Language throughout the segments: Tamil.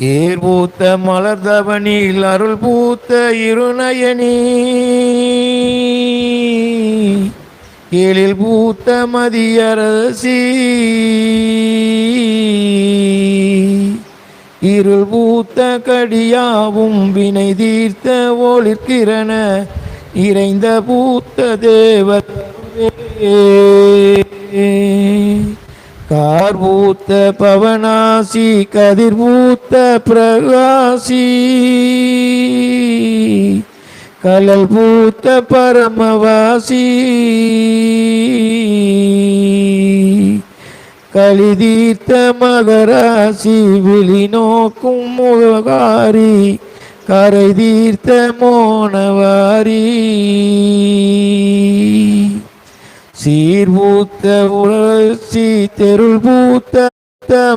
ஏர் பூத்த மலர்தவனில் அருள் பூத்த இருநயனி. ஏழில் பூத்த மதியரசி இருள் பூத்த கடியாவும் வினை தீர்த்த ஒளிர்கிரண இறைந்த பூத்த தேவதே கார்பூத்த பவனாசி கதிர்பூத்த பிரகாசி. கலல் பூத்த பரமவாசி. கலிதீர்த்த மகராசி விழி நோக்கும் முககாரி கரை தீர்த்த மோனவாரி. சீர்பூத்த உரசி தெருள் பூத்த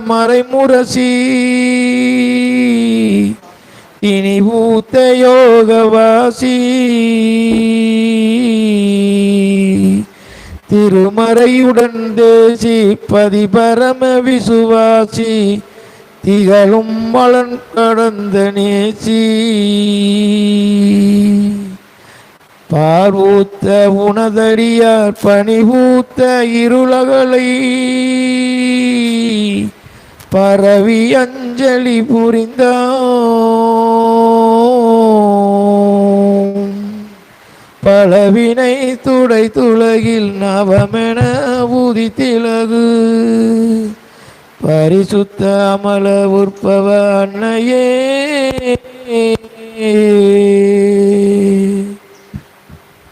மறைமுரசி இனி பூத்த யோகவாசி. திருமறையுடன் தேசி பதிபரம விசுவாசி. திகழும் மலன் கடந்த நேசி. பார்வூத்த உணதடியார் பணிபூத்த இருளகளை பரவி அஞ்சலி புரிந்த பலவினை துடை துலகில் நவமென ஊதி திலகு. பரிசுத்த அமல உற்பவ அன்னையே.